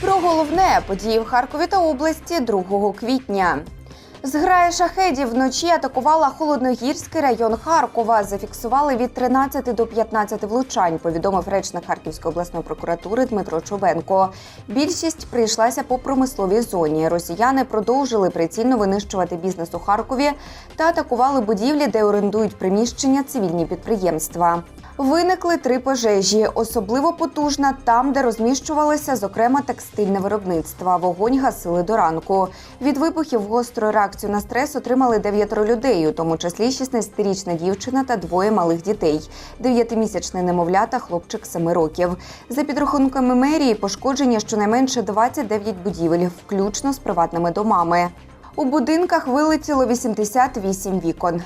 Про головне події в Харкові та області 2 квітня. Зграя шахедів вночі атакувала холодногірський район Харкова. Зафіксували від 13 до 15 влучань. Повідомив речник Харківської обласної прокуратури Дмитро Чубенко. Більшість прийшлася по промисловій зоні. Росіяни продовжили прицільно винищувати бізнес у Харкові та атакували будівлі, де орендують приміщення цивільні підприємства. Виникли три пожежі, особливо потужна там, де розміщувалися, зокрема, текстильне виробництво. Вогонь гасили до ранку. Від вибухів гостру реакцію на стрес отримали дев'ятеро людей, у тому числі 16-річна дівчина та двоє малих дітей. Дев'ятимісячний немовля та хлопчик семи років. За підрахунками мерії, пошкодження щонайменше 29 будівель, включно з приватними домами. У будинках вилетіло 88 вікон.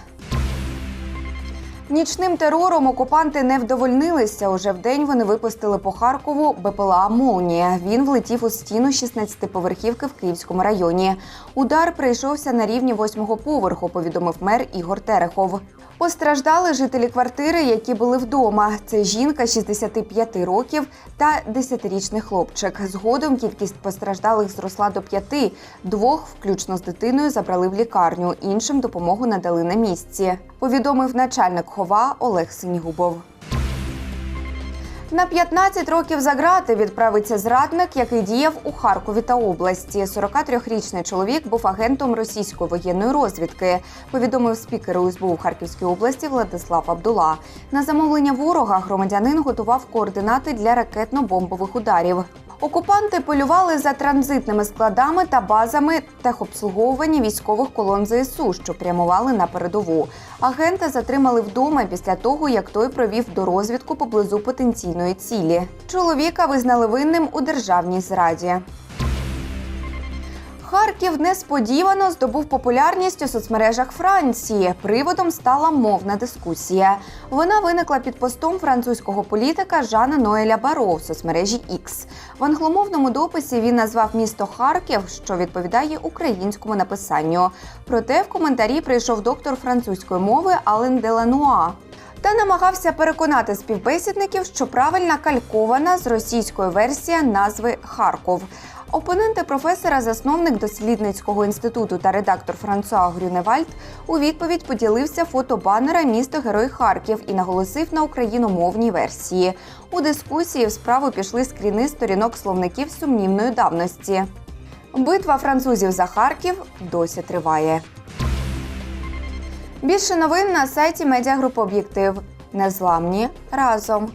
Нічним терором окупанти не вдовольнилися. Уже вдень вони випустили по Харкову БПЛА Молнія. Він влетів у стіну 16-поверхівки в Київському районі. Удар прийшовся на рівні восьмого поверху, повідомив мер Ігор Терехов. Постраждали жителі квартири, які були вдома. Це жінка 65 років та 10-річний хлопчик. Згодом кількість постраждалих зросла до п'яти. Двох, включно з дитиною, забрали в лікарню. Іншим допомогу надали на місці. Повідомив начальник хова Олег Синігубов. На 15 років за грати відправиться зрадник, який діяв у Харкові та області. 43-річний чоловік був агентом російської воєнної розвідки. Повідомив спікер УСБУ в Харківській області Владислав Абдула. На замовлення ворога громадянин готував координати для ракетно-бомбових ударів. Окупанти полювали за транзитними складами та базами техобслуговування військових колон ЗСУ, що прямували на передову. Агента затримали вдома після того, як той провів до розвідку поблизу потенційної цілі. Чоловіка визнали винним у державній зраді. Харків несподівано здобув популярність у соцмережах Франції. Приводом стала мовна дискусія. Вона виникла під постом французького політика Жана Ноеля Баро в соцмережі X. В англомовному дописі він назвав місто Харків, що відповідає українському написанню. Проте в коментарі прийшов доктор французької мови Ален Делануа. Та намагався переконати співбесідників, що правильна калькована з російської версії назви Харков. Опоненти професора, засновник дослідницького інституту та редактор Франсуа Грюневальд у відповідь поділився фотобанера місто Герой Харків і наголосив на україномовній версії. У дискусії в справу пішли скріни сторінок словників сумнівної давності. Битва французів за Харків досі триває. Більше новин на сайті медіагрупи Об'єктив. Незламні разом.